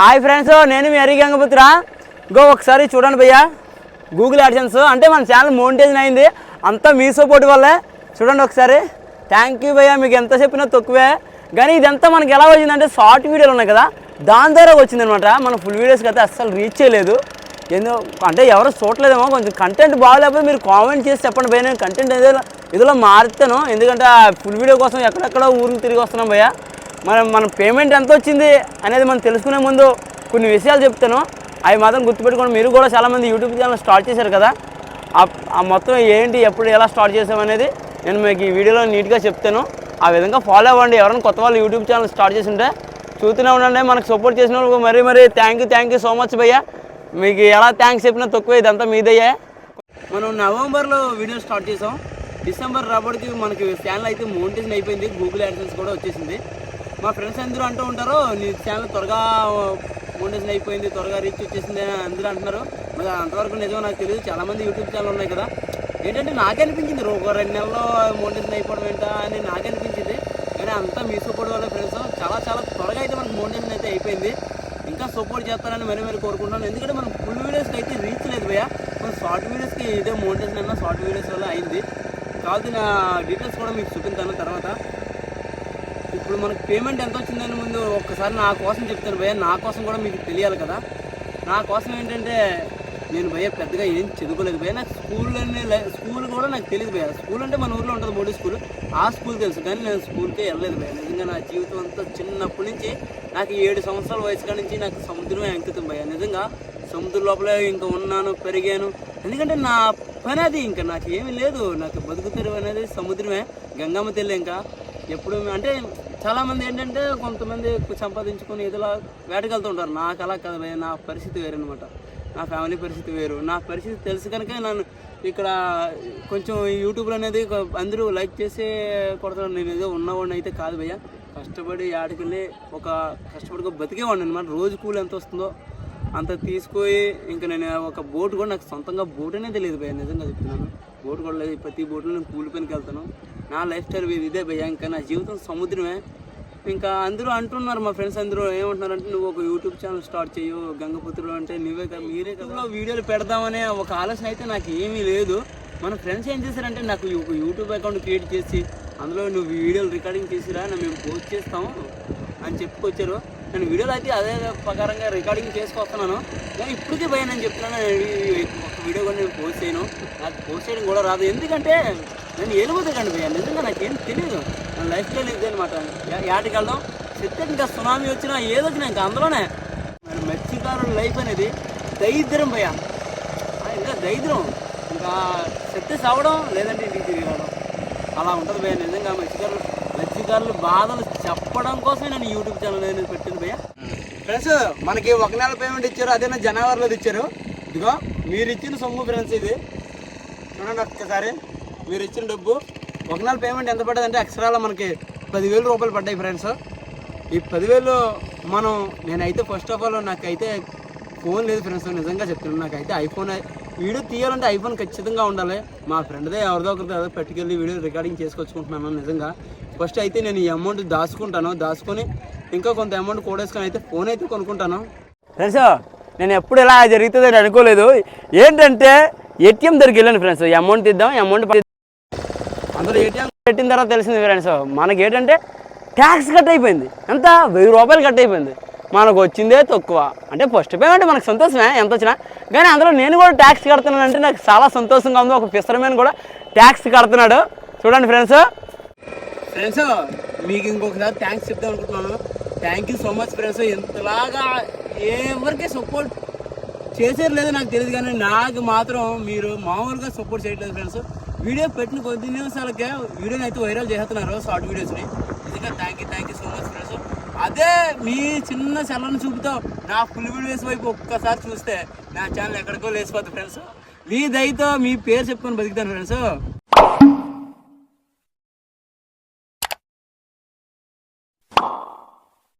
Hi friends నేను మీ Hari Gangaputra. Go ఒకసారి చూడండి భయ్యా. గూగుల్ యాడ్సెన్స్ అంటే మన ఛానల్ మోనిటైజన్ అయింది. అంతా మీ సపోర్ట్ వల్లే. చూడండి ఒకసారి. థ్యాంక్ యూ భయ్యా మీకు ఎంత చెప్పినా తక్కువే. కానీ ఇదంతా మనకి ఎలా వచ్చిందంటే షార్ట్ వీడియోలు ఉన్నాయి కదా. దాని ద్వారా వచ్చిందనమాట మన ఫుల్ వీడియోస్కి అయితే అస్సలు రీచ్ చేయలేదు. ఏందో అంటే ఎవరు చూడలేదేమో కొంచెం కంటెంట్ బాగాలేకపోతే మీరు కామెంట్ చేసి చెప్పండి భయ్య. నేను కంటెంట్ ఏదో ఇదిలో మారుతాను. ఎందుకంటే ఆ ఫుల్ వీడియో కోసం ఎక్కడెక్కడో ఊరిని తిరిగి వస్తున్నాం భయ్య. మనం మన పేమెంట్ ఎంత వచ్చింది అనేది మనం తెలుసుకునే ముందు కొన్ని విషయాలు చెప్తాను. అవి మాత్రం గుర్తుపెట్టుకోండి. మీరు కూడా చాలామంది యూట్యూబ్ ఛానల్ స్టార్ట్ చేశారు కదా. ఆ- మొత్తం ఏంటి ఎప్పుడు ఎలా స్టార్ట్ చేసామనేది నేను మీకు ఈ వీడియోలో నీట్గా చెప్తాను. ఆ విధంగా ఫాలో అవ్వండి. ఎవరైనా కొత్త వాళ్ళు యూట్యూబ్ ఛానల్ స్టార్ట్ చేసి ఉంటే చూస్తూనే ఉండండి. మనకు సపోర్ట్ చేసిన వాళ్ళకి మరీ మరీ thank you thank you so much భయ్య. మీకు ఎలా థ్యాంక్స్ చెప్పినా తక్కువ ఇదంతా మీదయ్యే. మనం నవంబర్లో వీడియో స్టార్ట్ చేసాం డిసెంబర్ రాబడికి మనకి ఛానల్ అయితే మోనిటైజన్ అయిపోయింది. గూగుల్ యాడ్సెన్స్ కూడా వచ్చేసింది. మా ఫ్రెండ్స్ అందరూ అంటూ ఉంటారు నీ ఛానల్ త్వరగా మోనిటైజన్ అయిపోయింది త్వరగా రీచ్ వచ్చేసింది అని అందరూ అంటున్నారు. మరి అంతవరకు నిజమో నాకు తెలియదు చాలామంది యూట్యూబ్ ఛానల్ ఉన్నాయి కదా. ఏంటంటే నాకే అనిపించింది ఒక రెండు నెలల్లో మోనిటైజన్ అయిపోవడం ఏంటా అని నాకే అనిపించింది. కానీ అంతా మీ సపోర్ట్ వల్ల ఫ్రెండ్స్ చాలా చాలా త్వరగా అయితే మనకు మోనిటైజన్ అయితే అయిపోయింది. ఇంకా సపోర్ట్ చేస్తారని మరీ మరీ కోరుకుంటున్నాను. ఎందుకంటే మనం ఫుల్ వీడియోస్కి అయితే రీచ్ లేదు భయ్యా. మన షార్ట్ వీడియోస్కి ఇదే మోనిటైజన్ అన్న షార్ట్ వీడియోస్ వల్ల అయింది. కావాల్సిన డీటెయిల్స్ కూడా మీకు చూపిస్తాను తర్వాత. ఇప్పుడు మనకు పేమెంట్ ఎంత వచ్చిందని ముందు ఒక్కసారి నా కోసం చెప్తాను భయ్య. నా కోసం కూడా మీకు తెలియాలి కదా. నా కోసం ఏంటంటే నేను భయ్య పెద్దగా ఏం చదువుకోలేదు భయ్య. నాకు స్కూల్లోనే స్కూల్ కూడా నాకు తెలియదు భయ్య. స్కూల్ అంటే మన ఊర్లో ఉంటుంది మోడీ స్కూల్ ఆ స్కూల్ తెలుసు కానీ నేను స్కూల్కే వెళ్ళలేదు భయ్య. నిజంగా నా జీవితం అంతా చిన్నప్పటి నుంచి నాకు ఏడు సంవత్సరాల వయసు కాడ నుంచి నాకు సముద్రమే అంకితం భయ్య. నిజంగా సముద్రం లోపల ఇంకా ఉన్నాను పెరిగాను. ఎందుకంటే నా పని అది ఇంకా నాకు ఏమీ లేదు. నాకు బతుకు తెరువు అనేది సముద్రమే. గంగమ్మ తెల్లి ఇంకా ఎప్పుడు అంటే చాలామంది ఏంటంటే కొంతమంది సంపాదించుకొని ఇదిలా వేటకెళ్తుంటారు. నాకు అలా కాదు భయ్య నా పరిస్థితి వేరు అనమాట నా ఫ్యామిలీ పరిస్థితి వేరు. నా పరిస్థితి తెలుసు కనుక నన్ను ఇక్కడ కొంచెం యూట్యూబ్లో అనేది అందరూ లైక్ చేసి కొడతారు. నేను ఏదో ఉన్నవాడిని అయితే కాదు భయ్య. కష్టపడి ఆడికెళ్ళి ఒక కష్టపడి బతికేవాడిని అనమాట రోజు కూలి ఎంత వస్తుందో అంత తీసుకొని ఇంకా నేను ఒక బోట్ కూడా నాకు సొంతంగా బోట్ అనేది తెలియదు భయ్య. నిజంగా చెప్తున్నాను. బోట్ కూడా లేదు. ప్రతి బోట్లో నేను కూలి పనికి వెళ్తాను. నా లైఫ్ స్టైల్ ఇదే భయ్యా. ఇంకా నా జీవితం సముద్రమే. ఇంకా అందరూ అంటున్నారు మా ఫ్రెండ్స్ అందరూ ఏమంటున్నారంటే నువ్వు ఒక యూట్యూబ్ ఛానల్ స్టార్ట్ చేయు గంగపుత్రుడు అంటే నువ్వే కదా మీరే కదా. వీడియోలు పెడదామనే ఒక ఆలోచన అయితే నాకు ఏమీ లేదు. మన ఫ్రెండ్స్ ఏం చేశారంటే నాకు ఒక యూట్యూబ్ అకౌంట్ క్రియేట్ చేసి అందులో నువ్వు వీడియోలు రికార్డింగ్ చేసిరా మేము పోస్ట్ చేస్తాము అని చెప్పుకొచ్చారు. నేను వీడియోలు అయితే అదే ప్రకారంగా రికార్డింగ్ చేసుకొస్తున్నాను. కానీ ఇప్పటికే భయ నేను చెప్తున్నాను వీడియో కూడా నేను పోస్ట్ చేయను. నాకు పోస్ట్ చేయడం కూడా రాదు. ఎందుకంటే నేను ఎలుగుతాను భయ్య. నిజంగా నాకేం తెలియదు నా లైఫ్ స్టైల్ ఇది అనమాట యాటికి వెళ్దాం. చెప్తే ఇంకా సునామీ వచ్చినా ఏదో వచ్చినా ఇంకా అందులోనే. మన మత్స్యకారుల లైఫ్ అనేది దరిద్రం భయ్య. ఇంకా దరిద్రం. ఇంకా చెత్త సావడం లేదంటే ఇంటికి తిరిగి రావడం అలా ఉంటుంది భయ్య నిజంగా. మత్స్యకారులు మత్స్యకారులు బాధలు చెప్పడం కోసమే నేను యూట్యూబ్ ఛానల్ అనేది పెట్టింది భయ్య. ఫ్రెండ్స్ మనకి ఒక నెల పేమెంట్ ఇచ్చారు అదే జనవరిలో ఇచ్చారు? ఇదిగో మీరు ఇచ్చిన సొమ్ము ఫ్రెండ్స్ ఇది. చూడండి ఒక్కసారి మీరు ఇచ్చిన డబ్బు. ఒక నెల పేమెంట్ ఎంత పడ్డది అంటే ఎక్స్ట్రాలో మనకి పదివేలు రూపాయలు పడ్డాయి ఫ్రెండ్స్. ఈ పదివేలు మనం నేనైతే ఫస్ట్ ఆఫ్ ఆల్ నాకైతే ఫోన్ లేదు ఫ్రెండ్స్ నిజంగా చెప్తున్నాను. నాకైతే ఐఫోన్ వీడియో తీయాలంటే ఐఫోన్ ఖచ్చితంగా ఉండాలి. మా ఫ్రెండ్దే ఎవరిదో ఒకరితో ఏదో పట్టుకెళ్ళి వీడియో రికార్డింగ్ చేసుకొచ్చుకుంటున్నాను నిజంగా. ఫస్ట్ అయితే నేను ఈ అమౌంట్ దాచుకుంటాను. దాచుకొని ఇంకా కొంత అమౌంట్ కూడేసుకొని అయితే ఫోన్ అయితే కొనుక్కుంటాను. ఫ్రెండ్స్ నేను ఎప్పుడు ఇలా జరుగుతుందని అనుకోలేదు. ఏంటంటే ఏటీఎం దగ్గరికి వెళ్ళాను ఫ్రెండ్స్. అమౌంట్ ఇద్దాం అమౌంట్ అందులో ఏటీఎం పెట్టిన తర్వాత తెలిసింది ఫ్రెండ్స్. మనకి ఏంటంటే ట్యాక్స్ కట్ అయిపోయింది. ఎంత? వెయ్యి రూపాయలు కట్ అయిపోయింది. మనకు వచ్చిందే తక్కువ. అంటే ఫస్ట్ పేమెంట్ మనకు సంతోషమే ఎంత వచ్చినా. కానీ అందులో నేను కూడా ట్యాక్స్ కడుతున్నాను అంటే నాకు చాలా సంతోషంగా ఉంది. ఒక ఫిషర్మెన్ కూడా ట్యాక్స్ కడుతున్నాడు. చూడండి ఫ్రెండ్స్. ఫ్రెండ్స్ మీకు ఇంకొకసారి థ్యాంక్స్ చెప్దాం అనుకుంటున్నాను. Thank you so much friends ఇంతలాగా ఎవరికి సపోర్ట్ చేసేది లేదో నాకు తెలియదు కానీ నాకు మాత్రం మీరు మామూలుగా సపోర్ట్ చేయట్లేదు ఫ్రెండ్స్ వీడియో పెట్టిన కొద్ది నిమిషాలకే వీడియోని అయితే వైరల్ చేస్తున్నారు షార్ట్ వీడియోస్ని నిజంగా thank you thank you so much friends అదే మీ చిన్న సెలను చూపుతాం నా ఫుల్ వీడియోస్ వైపు ఒక్కసారి చూస్తే నా ఛానల్ ఎక్కడికో లేచిపోతుంది ఫ్రెండ్స్ మీ దయతో మీ పేరు చెప్పుకొని బతుకుతాను ఫ్రెండ్స్